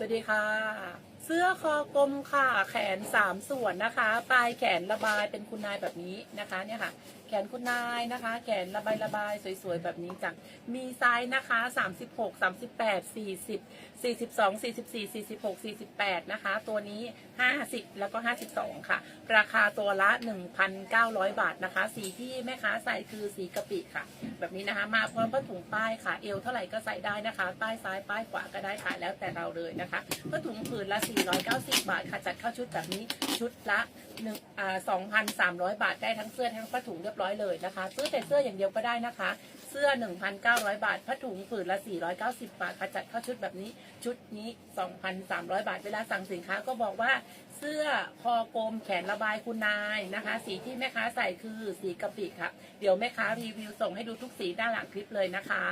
สวัสดีค่ะ สื้อคอกลมค่ะ แขนสามส่วนนะคะ ปลายแขนระบายเป็นคุณนายแบบนี้นะคะ เนี่ยค่ะ แขนคุณนายนะคะ แขนระบายระบายสวยๆแบบนี้จ้ะมีไซส์นะคะ 36 38 40 42 44 46 48 นะคะ ตัวนี้ 50 แล้วก็ 52 ค่ะ ราคาตัวละ 1,900 บาทนะคะ สีที่แม่ค้าใส่คือสีกะปิค่ะ แบบนี้นะคะ มาพร้อมผ้าถุงป้ายค่ะ เอวเท่าไหร่ก็ใส่ได้นะคะ ป้ายซ้ายป้ายขวาก็ได้ค่ะ แล้วแต่เราเลยนะคะผ้าถุงผืนละสี490 บาทค่ะจัดเข้าชุดแบบนี้ชุดละหนึ่งอ่า2,300 บาทได้ทั้งเสื้อทั้งผ้าถุงเรียบร้อยเลยนะคะ ซื้อแต่เสื้ออย่างเดียวก็ได้นะคะ เสื้อ 1,900 บาทผ้าถุงผืนละ 490 บาทค่ะจัดเข้าชุดแบบนี้ชุดนี้ 2,300 บาทเวลาสั่งสินค้าก็บอกว่าเสื้อคอกลมแขนระบายคุณนายนะคะ สีที่แม่ค้าใส่คือสีกะปิค่ะ เดี๋ยวแม่ค้ารีวิวส่งให้ดูทุกสีด้านหลังคลิปเลยนะคะ